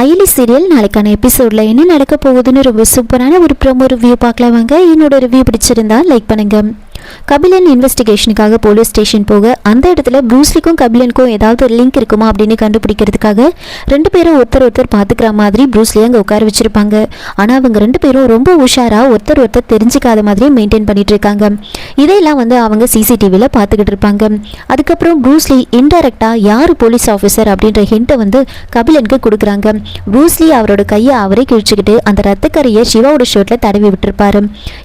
Ayali serial நாளைக்கான எபிசோடில் என்ன நடக்க போகுதுன்னு ரொம்ப சூப்பரான ஒரு ப்ரோமோ ரிவ்யூ பார்க்கலாம் வாங்க. என்னோட ரிவ்யூ பிடிச்சிருந்தா லைக் பண்ணுங்க. கபிலன் இன்வெஸ்டிகேஷனுக்காக போலீஸ் ஸ்டேஷன் போக அந்த இடத்துல ப்ரூஸ்லிக்கும் கபிலனுக்கும் ஏதாவது லிங்க் இருக்குமா அப்படின்னு கண்டுபிடிக்கிறதுக்காக ரெண்டு பேரும் ஒருத்தர் ஒருத்தர் பார்த்துக்கிற மாதிரி ப்ரூஸ்லி அங்கே உட்கார வச்சிருப்பாங்க. ஆனால் அவங்க ரெண்டு பேரும் ரொம்ப உஷாராக ஒருத்தர் ஒருத்தர் தெரிஞ்சுக்காத மாதிரி மெயின்டைன் பண்ணிட்டு இருக்காங்க. இதையெல்லாம் வந்து அவங்க சிசிடிவியில் பார்த்துக்கிட்டு இருப்பாங்க அதுக்கப்புறம் ப்ரூஸ்லி இன்டெரக்டாக யார் போலீஸ் ஆஃபீஸர் அப்படின்ற ஹிண்ட்டை வந்து கபிலனுக்கு கொடுக்குறாங்க. ப்ரூஸ்லி அவரோட கையை அவரே கிழிச்சுக்கிட்டு அந்த ரத்தக்கரையை சிவாவோட ஷர்ட்டில் தடவி விட்டுருப்பாரு.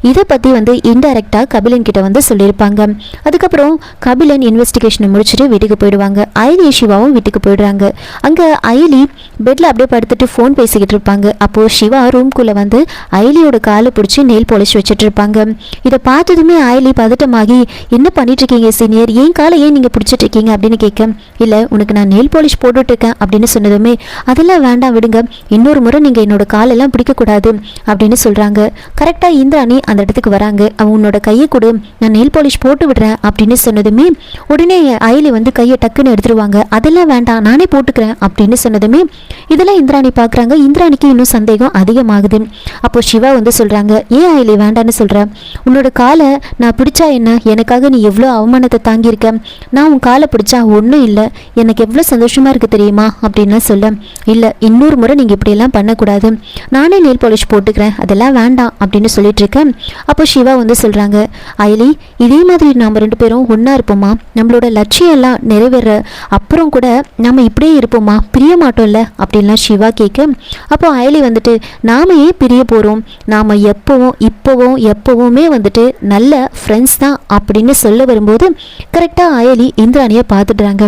இதை பற்றி வந்து இன்டெரக்டாக கபிலன் கிட்ட வந்து சொல்லியிருப்பாங்க. அதுக்கப்புறம் கபிலன் இன்வெஸ்டிகேஷனை முடிச்சுட்டு வீட்டுக்கு போயிடுவாங்க. ஐலி சிவாவும் வீட்டுக்கு போயிடுறாங்க. அங்கே ஐலி பெட்டில் அப்படியே படுத்துட்டு ஃபோன் பேசிக்கிட்டு இருப்பாங்க. அப்போது சிவா ரூம்குள்ளே வந்து ஐலியோட காலை பிடிச்சி நெயில் பாலிஷ் வச்சுட்டு இருப்பாங்க. இதை பார்த்ததுமே ஐலி பதட்டமாகி என்ன பண்ணிட்டு இருக்கீங்க சீனியர் ஏன் காலை ஏன் நீங்கள் பிடிச்சிட்டு இருக்கீங்க அப்படின்னு கேட்க இல்லை உனக்கு நான் நெயில் பாலிஷ் போட்டுட்டு இருக்கேன் அப்படின்னு சொன்னதுமே அதெல்லாம் வேண்டாம் விடுங்க. இன்னொரு முறை நீங்கள் என்னோட காலெல்லாம் பிடிக்கக்கூடாது அப்படின்னு சொல்கிறாங்க கரெக்டாக இந்திராணி அந்த இடத்துக்கு வராங்க. அவன் உன்னோட கையை கொடு. நான் நெயில் பாலிஷ் போட்டு விடுறேன் அப்படின்னு சொன்னதுமே உடனே அயலி வந்து கையை டக்குன்னு எடுத்துருவாங்க. அதெல்லாம் வேண்டாம் நானே போட்டுக்கிறேன் அப்படின்னு சொன்னதுமே இதெல்லாம் இந்திராணி பார்க்குறாங்க இந்திராணிக்கு இன்னும் சந்தேகம் அதிகமாகுது. அப்போ சிவா வந்து சொல்கிறாங்க ஏன் அயலி வேண்டான்னு சொல்கிறேன் உன்னோட காலை நான் பிடிச்சா என்ன? எனக்காக நீ எவ்வளோ அவமானத்தை தாங்கியிருக்க? நான் உன் காலை பிடிச்சா ஒன்றும் இல்லை. எனக்கு எவ்வளோ சந்தோஷமாக இருக்குது தெரியுமா? அப்படின்லாம் சொல்ல. இல்லை இன்னொரு முறை நீங்கள் இப்படியெல்லாம் பண்ணக்கூடாது. நானே நெயில் பாலிஷ் போட்டுக்கிறேன். அதெல்லாம் வேண்டாம் அப்படின்னு சொல்லிட்டு இருக்கேன் அப்போ சிவா வந்து சொல்கிறாங்க அயலி இதே மாதிரி நாம் ரெண்டு பேரும் ஒன்றா இருப்போமா? நம்மளோட லட்சியம் எல்லாம் நிறைவேற அப்புறம் கூட நம்ம இப்படியே இருப்போமா? பிரிய மாட்டோம்ல? அப்படின்லாம் சிவா கேட்க. அப்போ அயலி வந்துட்டு நாம ஏன் பிரிய போகிறோம் நாம் எப்போவும் இப்போவும் எப்போவுமே வந்துட்டு நல்ல ஃப்ரெண்ட்ஸ் தான் அப்படின்னு சொல்ல வரும்போது கரெக்டாக அயலி இந்திராணியை பார்த்துடுறாங்க.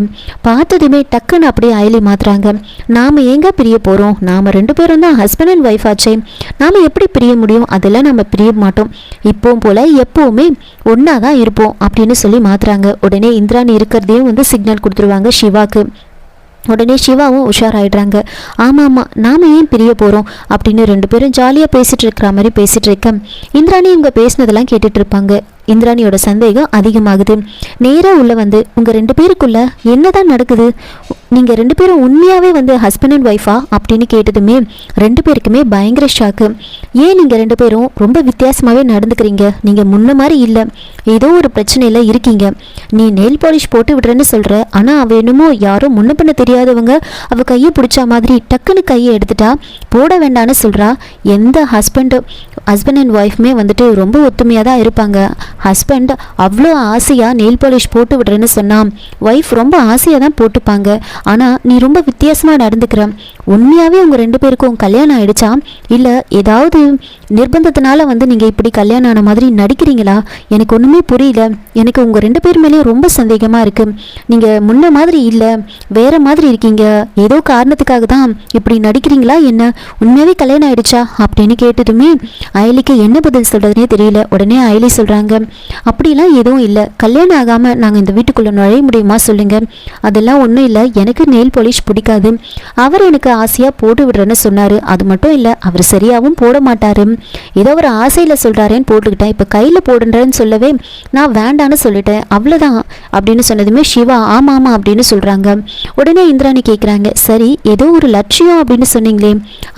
பார்த்ததுமே டக்குன்னு அப்படியே அயலி மாற்றுறாங்க நாம் ஏங்க பிரிய போகிறோம் நாம் ரெண்டு பேரும் தான் ஹஸ்பண்ட் அண்ட் ஒய்ஃப் ஆச்சே. நாம் எப்படி பிரிய முடியும்? அதெல்லாம் நம்ம பிரிய மாட்டோம். இப்போவும் போல் எப்போவுமே ஒன்றா தான் இருப்போம் அப்படின்னு சொல்லி மாற்றுறாங்க உடனே இந்திராணி இருக்கிறதையும் வந்து சிக்னல் கொடுத்துருவாங்க சிவாக்கு. உடனே சிவாவும் உஷாராயிடுறாங்க. ஆமாம் ஆமாம் நாம் ஏன் பிரிய போகிறோம் அப்படின்னு ரெண்டு பேரும் ஜாலியாக பேசிகிட்டு இருக்கிற மாதிரி பேசிகிட்டு இருக்கேன் இந்திராணி இவங்க பேசினதெல்லாம் கேட்டுட்டு இருப்பாங்க. இந்திராணியோட சந்தேகம் அதிகமாகுது. நேராக உள்ள வந்து உங்கள் ரெண்டு பேருக்குள்ள என்னதான் நடக்குது? நீங்கள் ரெண்டு பேரும் உண்மையாகவே வந்து ஹஸ்பண்ட் அண்ட் ஒய்ஃபா அப்படின்னு கேட்டதுமே ரெண்டு பேருக்குமே பயங்கர ஷாக்கு ஏன் நீங்கள் ரெண்டு பேரும் ரொம்ப வித்தியாசமாகவே நடந்துக்கிறீங்க? நீங்கள் முன்ன மாதிரி இல்லை. ஏதோ ஒரு பிரச்சனையில் இருக்கீங்க. நீ நெயில் பாலிஷ் போட்டு விடுறேன்னு சொல்கிற ஆனால் அவள் என்னமோ யாரும் முன்ன பண்ண தெரியாதவங்க அவள் கையை பிடிச்ச மாதிரி டக்குன்னு கையை எடுத்துட்டா போட வேண்டான்னு சொல்கிறா எந்த ஹஸ்பண்டு ஹஸ்பண்ட் அண்ட் ஒய்ஃப்மே வந்துட்டு ரொம்ப ஒத்துமையாக தான் இருப்பாங்க. ஹஸ்பண்ட் அவ்வளோ ஆசையாக நெயில் பாலிஷ் போட்டு விடுறேன்னு சொன்னான். ஒய்ஃப் ரொம்ப ஆசையாக தான் போட்டுப்பாங்க. ஆனால் நீ ரொம்ப வித்தியாசமாக நடந்துக்கிற. உண்மையாகவே உங்கள் ரெண்டு பேருக்கும் கல்யாணம் ஆயிடுச்சா? இல்லை ஏதாவது நிர்பந்தத்தினால வந்து நீங்கள் இப்படி கல்யாணம் ஆன மாதிரி நடிக்கிறீங்களா? எனக்கு ஒன்றுமே புரியல. எனக்கு உங்கள் ரெண்டு பேர் மேலேயும் ரொம்ப சந்தேகமாக இருக்குது நீங்கள் முன்ன மாதிரி இல்லை. வேறு மாதிரி இருக்கீங்க. ஏதோ காரணத்துக்காக தான் இப்படி நடிக்கிறீங்களா என்ன? உண்மையாகவே கல்யாணம் ஆயிடுச்சா? அப்படின்னு கேட்டதுமே அயலிக்கு என்ன பதில் சொல்கிறதுனே தெரியல. உடனே அயலி சொல்கிறாங்க அப்படிலாம் எதுவும் இல்லை. கல்யாணம் ஆகாமல் நாங்கள் இந்த வீட்டுக்குள்ளே நுழைய முடியுமா சொல்லுங்கள் அதெல்லாம் ஒன்றும் இல்லை. எனக்கு நெயில் பாலிஷ் பிடிக்காது. அவர் எனக்கு ஆசையாக போட்டு விடுறேன்னு சொன்னார். அது மட்டும் இல்லை அவர் சரியாகவும் போட மாட்டார். ஏதோ ஒரு ஆசையில் சொல்கிறாரேன்னு போட்டுக்கிட்டேன் இப்போ கையில் போடுன்றேன்னு சொல்லவே நான் வேண்டான்னு சொல்லிட்டேன். அவ்வளோதான் அப்படின்னு சொன்னதுமே சிவா ஆமாம் ஆமாம் அப்படின்னு சொல்கிறாங்க உடனே இந்திராணி கேட்குறாங்க சரி ஏதோ ஒரு லட்சியம் அப்படின்னு சொன்னீங்களே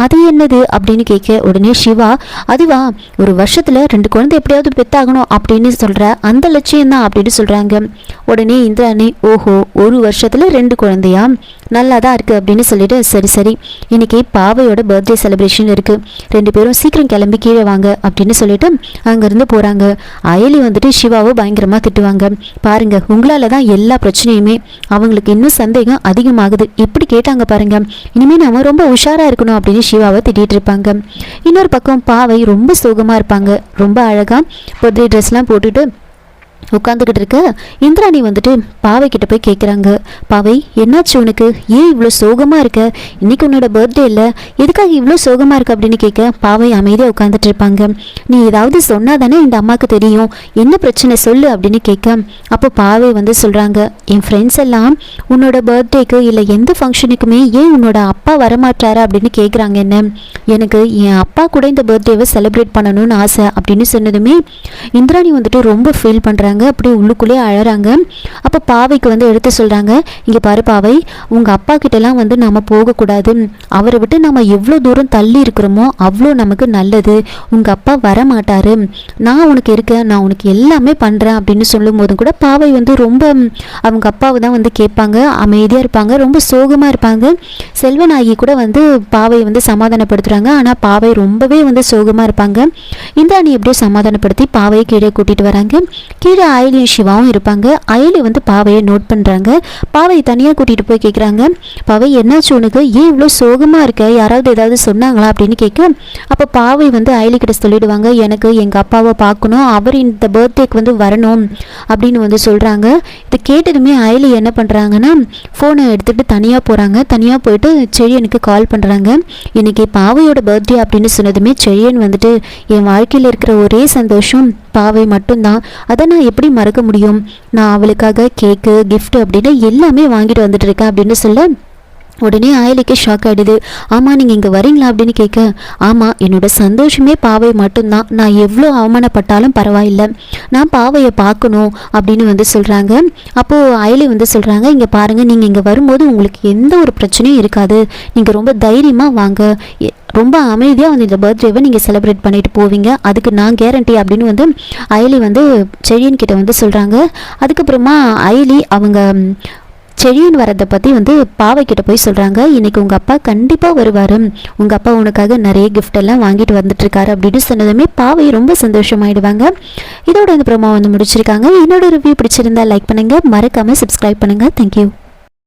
அது என்னது அப்படின்னு கேட்க உடனே சிவா அதுவா ஒரு வருஷத்தில் ரெண்டு குழந்தை எப்படியாவது பெத்தாகணும் அப்படின்னு சொல்கிற அந்த லட்சியம் தான் அப்படின்னு சொல்கிறாங்க உடனே இந்திராணி ஓஹோ ஒரு வருஷத்தில் ரெண்டு குழந்தையா? நல்லா தான் இருக்குது அப்படின்னு சொல்லிட்டு சரி சரி இன்னைக்கு பாவையோட பர்த்டே செலிப்ரேஷன் இருக்குது ரெண்டு பேரும் சீக்கிரம் கிளம்பி கீழே வாங்க அப்படின்னு சொல்லிட்டு அங்கேருந்து போகிறாங்க அயலி வந்துட்டு சிவாவை பயங்கரமாக திட்டுவாங்க. பாருங்க உங்களால் தான் எல்லா பிரச்சனையுமே அவங்களுக்கு இன்னும் சந்தேகம் அதிகமாகுது. இப்படி கேட்டாங்க பாருங்க. இனிமேல் நம்ம ரொம்ப உஷாராக இருக்கணும் அப்படின்னு சிவாவை திட்டிகிட்டு இருப்பாங்க. இன்னொரு பக்கம் பாவை ரொம்ப சோகமாக இருப்பாங்க. ரொம்ப அழகாக பர்த்டே ட்ரெஸ்லாம் போட்டுட்டு உட்காந்துக்கிட்டு இருக்க இந்திராணி வந்துட்டு பாவை கிட்ட போய் கேட்குறாங்க பாவை என்னாச்சு உனக்கு? ஏன் இவ்வளோ சோகமாக இருக்க? இன்னைக்கு உன்னோட பர்த்டே இல்லை எதுக்காக இவ்வளோ சோகமாக இருக்க அப்படின்னு கேட்க பாவை அமைதியாக உட்காந்துட்டு இருப்பாங்க நீ ஏதாவது சொன்னா தானே இந்த அம்மாவுக்கு தெரியும். என்ன பிரச்சனை சொல்லு அப்படின்னு கேட்க அப்போ பாவை வந்து சொல்கிறாங்க என் ஃப்ரெண்ட்ஸ் எல்லாம் உன்னோட பர்த்டேக்கு இல்லை எந்த ஃபங்க்ஷனுக்குமே ஏன் உன்னோட அப்பா வரமாட்டாரா? அப்படின்னு கேட்குறாங்க என்ன. எனக்கு என் அப்பா கூட இந்த பர்த்டேவை செலிப்ரேட் பண்ணணும்னு ஆசை அப்படின்னு சொன்னதுமே இந்திராணி வந்துட்டு ரொம்ப ஃபீல் பண்ணுறாங்க பண்ணுறாங்க அப்படியே உள்ளுக்குள்ளேயே அழறாங்க. அப்போ பாவைக்கு வந்து எடுத்து சொல்கிறாங்க இங்கே பாரு பாவை உங்கள் அப்பா கிட்டலாம் வந்து நம்ம போகக்கூடாது. அவரை விட்டு நம்ம எவ்வளோ தூரம் தள்ளி இருக்கிறோமோ அவ்வளோ நமக்கு நல்லது. உங்கள் அப்பா வர மாட்டாரு நான் உனக்கு இருக்கேன் நான் உனக்கு எல்லாமே பண்ணுறேன் அப்படின்னு சொல்லும் போதும் கூட பாவை வந்து ரொம்ப அவங்க அப்பாவை தான் வந்து கேட்பாங்க. அமைதியாக இருப்பாங்க ரொம்ப சோகமாக இருப்பாங்க. செல்வநாயகி கூட வந்து பாவையை வந்து சமாதானப்படுத்துகிறாங்க ஆனால் பாவை ரொம்பவே வந்து சோகமாக இருப்பாங்க. இந்த அணி எப்படியோ சமாதானப்படுத்தி பாவையை கீழே கூட்டிகிட்டு வராங்க. கீழே அயலியும் சிவாவும் இருப்பாங்க. அயலி வந்து பாவையை நோட் பண்ணுறாங்க பாவையை தனியாக கூட்டிகிட்டு போய் கேட்குறாங்க பாவை என்னாச்சு உனக்கு? ஏன் இவ்வளோ சோகமாக இருக்க? யாராவது ஏதாவது சொன்னாங்களா? அப்படின்னு கேட்க அப்போ பாவை வந்து அயலி கிட்ட சொல்லிடுவாங்க எனக்கு எங்கள் அப்பாவை பார்க்கணும். அவர் இந்த பர்த்டேக்கு வந்து வரணும். அப்படின்னு வந்து சொல்கிறாங்க இதை கேட்டதுமே அயலி என்ன பண்ணுறாங்கன்னா ஃபோனை எடுத்துகிட்டு தனியாக போகிறாங்க தனியாக போயிட்டு செழியனுக்கு கால் பண்ணுறாங்க இன்றைக்கி பாவையோட பர்த்டே அப்படின்னு சொன்னதுமே செழியன் வந்துட்டு என் வாழ்க்கையில் இருக்கிற ஒரே சந்தோஷம். பாவை மட்டும்தான். அதை நான் எப்படி மறக்க முடியும்? நான் அவளுக்காக கேக்கு கிஃப்ட் அப்படின்னு எல்லாமே வாங்கிட்டு வந்துட்டு இருக்கேன் அப்படின்னு சொல்ல உடனே ஆயலிக்கு ஷாக் ஆயிடுது. ஆமாம் நீங்கள் இங்கே வரீங்களா? அப்படின்னு கேட்க ஆமாம் என்னோட சந்தோஷமே பாவை மட்டும்தான். நான் எவ்வளோ அவமானப்பட்டாலும் பரவாயில்லை. நான் பாவையை பார்க்கணும் அப்படின்னு வந்து சொல்கிறாங்க அப்போது அயலி வந்து சொல்கிறாங்க இங்கே பாருங்கள் நீங்கள் இங்கே வரும்போது உங்களுக்கு எந்த ஒரு பிரச்சனையும் இருக்காது. நீங்கள் ரொம்ப தைரியமாக வாங்க. ரொம்ப அமைதியாக வந்து இந்த பர்த்டேவை நீங்கள் செலிப்ரேட் பண்ணிட்டு போவீங்க. அதுக்கு நான் கேரண்டி அப்படின்னு வந்து அயலி வந்து செழியன் கிட்ட வந்து சொல்கிறாங்க அதுக்கப்புறமா அயலி அவங்க செழியன் வரதை பற்றி வந்து பாவை போய் சொல்கிறாங்க இன்றைக்கி உங்கள் அப்பா கண்டிப்பாக வருவார். உங்கள் அப்பா உனக்காக நிறைய கிஃப்ட் எல்லாம் வாங்கிட்டு வந்துட்டுருக்காரு அப்படின்னு சொன்னதுமே பாவை ரொம்ப சந்தோஷமாயிடுவாங்க. இதோட இந்த ப்ரோமோ வந்து முடிச்சிருக்காங்க. என்னோட ரிவ்யூ பிடிச்சிருந்தா லைக் பண்ணுங்கள் மறக்காமல் சப்ஸ்கிரைப் பண்ணுங்கள் தேங்க்யூ